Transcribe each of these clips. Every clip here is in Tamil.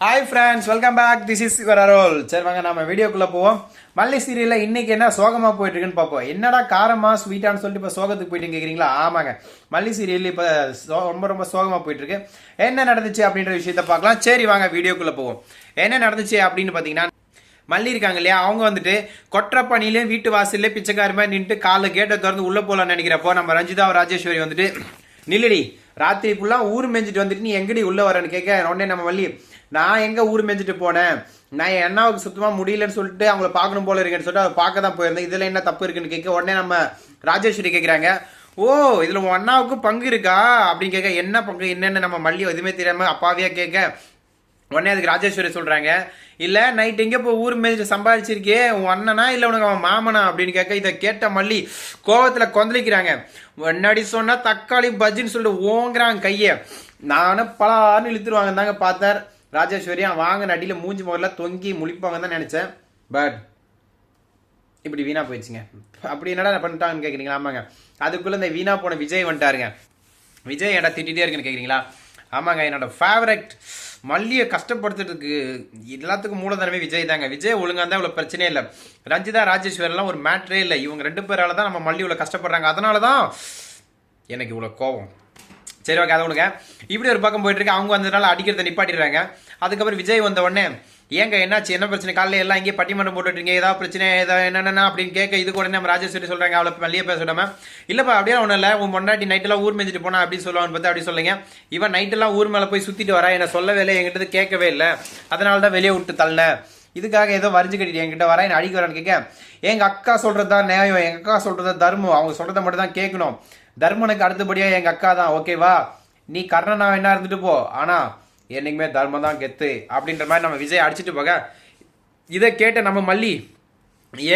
Hi friends welcome back this is your அரோல் சரி வாங்க நம்ம வீடியோக்குள்ள போவோம். மல்லி சீரியலில் இன்னைக்கு என்ன சோகமாக போயிட்டு இருக்குன்னு பார்ப்போம். என்னடா காரமாக ஸ்வீட்டான்னு சொல்லிட்டு இப்போ சோகத்துக்கு போயிட்டு கேட்குறீங்களா ஆமாங்க. மல்லி சீரியல் இப்போ சோ- ரொம்ப ரொம்ப சோகமாக போயிட்டு இருக்கு. என்ன நடந்துச்சு அப்படின்ற விஷயத்த பார்க்கலாம். சரி வாங்க வீடியோக்குள்ள போவோம். என்ன நடந்துச்சு அப்படின்னு பார்த்தீங்கன்னா மல்லி இருக்காங்க இல்லையா? அவங்க வந்துட்டு கொற்ற பணியிலே வீட்டு வாசல்ல பிச்சைக்காரி மாதிரி நின்றுட்டு காலை கேட்டை திறந்து உள்ள போகலான்னு நினைக்கிறப்போ நம்ம ரஞ்சிதா ராஜேஸ்வரி வந்துட்டு நில்லடி ராத்திரி ஃபுல்லாக ஊர் மேஞ்சிட்டு வந்துட்டு நீ எங்கடி உள்ள வரேன்னு கேட்க உடனே நம்ம மல்லி நான் எங்க ஊர் மேய்ஞ்சிட்டு போனேன்? நான் என் அண்ணாவுக்கு சுத்தமா முடியலன்னு சொல்லிட்டு அவங்கள பார்க்கணும் போல இருக்கேன்னு சொல்லிட்டு அதை பார்க்க தான் போயிருந்தேன். இதுல என்ன தப்பு இருக்குன்னு கேட்க உடனே நம்ம ராஜேஸ்வரி கேட்குறாங்க ஓ இதுல உன் அண்ணாவுக்கு பங்கு இருக்கா? அப்படின்னு கேட்க என்ன பங்கு? என்னென்ன நம்ம மல்லி எதுவுமே தெரியாம அப்பாவியா கேட்க? உடனே அதுக்கு ராஜேஸ்வரி சொல்றாங்க இல்ல நைட் எங்க போய் ஊர் மேய்ச்சிட்டு சம்பாதிச்சிருக்கே உன் அண்ணனா இல்ல உனக்கு அவன் மாமனா? அப்படின்னு கேட்க இதை கேட்ட மல்லி கோவத்துல கொந்தளிக்கிறாங்க. முன்னாடி சொன்னா தக்காளி பஜ்ஜின்னு சொல்லிட்டு ஓங்குறாங்க கைய. நானும் பலான்னு இழுத்துருவாங்க தாங்க பார்த்தார். ராஜேஸ்வரி அவன் வாங்கின அடியில் மூஞ்சி முதல்ல தொங்கி முழிப்பாங்க தான் நினச்சேன். பட் இப்படி வீணாக போயிடுச்சுங்க. அப்படி என்னடா பண்ணிட்டாங்கன்னு கேட்குறீங்களா ஆமாங்க. அதுக்குள்ளே இந்த வீணா போன விஜய் வந்துட்டாருங்க. விஜய் என்னடா திட்டிகிட்டே இருக்குன்னு கேட்குறீங்களா ஆமாங்க என்னோட ஃபேவரட் மல்லியை கஷ்டப்படுத்துறதுக்கு எல்லாத்துக்கும் மூலதனமே விஜய் தாங்க. விஜய் ஒழுங்காக இருந்தால் இவ்வளோ பிரச்சனையே இல்லை. ரஞ்சிதா ராஜேஸ்வரெல்லாம் ஒரு மேட்ரே இல்லை. இவங்க ரெண்டு பேரால் தான் நம்ம மல்லி இவ்வளோ கஷ்டப்படுறாங்க. அதனால தான் எனக்கு இவ்வளோ கோவம் சரி ஓகே அதை விடுங்க. இப்படி ஒரு பக்கம் போயிட்டு இருக்கு. அவங்க வந்ததுனால அடிக்கிறத நிப்பாட்டிடுறாங்க. அதுக்கப்புறம் விஜய் வந்த உடனே ஏங்க என்னாச்சு? என்ன பிரச்சனை? காலையில் எல்லாம் இங்கே பட்டிமன்றம் போட்டுட்டீங்க. ஏதாவது பிரச்சனை ஏதாவது என்னென்ன அப்படின்னு கேட்க இது கூட நம்ம ராஜேஸ்வரி சொல்கிறாங்க அவளை வெளியே பேச இல்லைப்பா அப்படியே ஒன்றும் இல்லை. உன் பொண்டாட்டி நைட்டெல்லாம் ஊர் மேய்ச்சிட்டு போனா அப்படின்னு சொல்லுவான்னு பார்த்து அப்படி சொல்லுங்க. இவன் நைட்டெல்லாம் ஊர் மேலே போய் சுற்றிட்டு வரா என்ன சொல்லவே இல்லை. என்கிட்ட கேட்கவே இல்லை. அதனால தான் வெளியே விட்டு தள்ளேன். இதுக்காக ஏதோ வரிஞ்சு கட்டிட்டு என்கிட்ட வரேன் என்ன அடிக்க வரான்னு கேட்க எங்க அக்கா சொல்றது தான் நியாயம் எங்க அக்கா சொல்றது தர்மம் அவங்க சொல்றதை மட்டும் தான் கேட்கணும். தர்மனுக்கு அடுத்தபடியா எங்க அக்கா தான் ஓகேவா நீ கர்ணனா வேணா இருந்துட்டு போ. ஆனா என்னைக்குமே தர்மம் தான் கெத்து அப்படின்ற மாதிரி நம்ம விஜய் அடிச்சிட்டு போக. இதை கேட்ட நம்ம மல்லி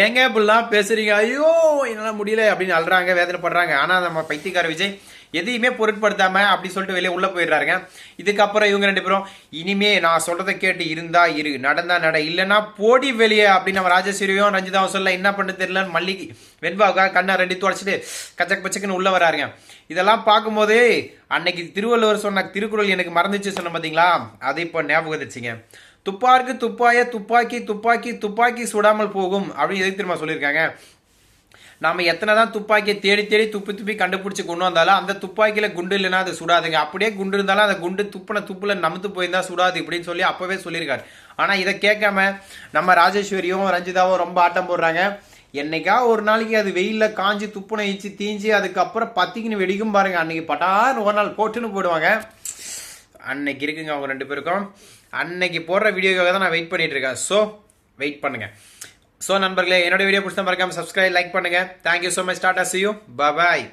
ஏங்க இப்படிலாம் பேசுறீங்க? ஐயோ என்னால முடியல அப்படின்னு அழுறாங்க வேதனைப்படுறாங்க. ஆனா நம்ம பைத்தியக்கார விஜய் எதையுமே பொருட்படுத்தாமல் அப்படி சொல்லிட்டு வெளியே உள்ளே போயிடுறாருங்க. இதுக்கப்புறம் இவங்க ரெண்டு பேரும் இனிமே நான் சொல்கிறத கேட்டு இருந்தா இரு நடந்தா நட இல்லைன்னா போடி வெளியே அப்படின்னு நம்ம ராஜஸ்வரியும் ரஞ்சிதாவும் சொல்ல என்ன பண்ண தெரியலன்னு மல்லிகை வெண்பாவுக்காக கண்ணை ரெண்டு துடைச்சிட்டு கச்சக் பச்சக்குன்னு உள்ளே வராருங்க. இதெல்லாம் பார்க்கும்போது அன்னைக்கு திருவள்ளுவர் சொன்ன திருக்குறள் எனக்கு மறந்துச்சு சொன்ன பார்த்தீங்களா அதை இப்போ ஞாபகம் வந்துச்சுங்க. துப்பாருக்கு துப்பாய துப்பாக்கி துப்பாக்கி துப்பாக்கி சுடாமல் போகும் அப்படின்னு எதுக்கு திரும்ப சொல்லியிருக்காங்க? நாம எத்தனை தான் துப்பாக்கியை தேடி தேடி துப்பி துப்பி கண்டுபிடிச்சி கொண்டு வந்தாலும் அந்த துப்பாக்கியில் குண்டு இல்லைன்னா அது சுடாதுங்க. அப்படியே குண்டு இருந்தாலும் அந்த குண்டு துப்பின துப்பில் நமத்து போயிருந்தா சுடாது இப்படின்னு சொல்லி அப்போவே சொல்லியிருக்காரு. ஆனால் இதை கேட்காம நம்ம ராஜேஸ்வரியும் ரஞ்சிதாவும் ரொம்ப ஆட்டம் போடுறாங்க. என்னைக்கா ஒரு நாளைக்கு அது வெயிலில் காஞ்சி துப்புனை இச்சு தீஞ்சி அதுக்கப்புறம் பத்திக்கின்னு வெடிக்கும் பாருங்க. அன்னைக்கு பட்டான்னு ஒரு நாள் போட்டுன்னு போயிடுவாங்க அன்னைக்கு இருக்குங்க அவங்க ரெண்டு பேருக்கும். அன்னைக்கு போடுற வீடியோக்காக தான் நான் வெயிட் பண்ணிட்டு இருக்கேன். ஸோ வெயிட் பண்ணுங்கள் ஸோ நண்பர்களே என்னோட வீடியோ பிடிச்சா மறக்காம சப்ஸ்கிரைப் லைக் பண்ணுங்க. Thank you so much start see you bye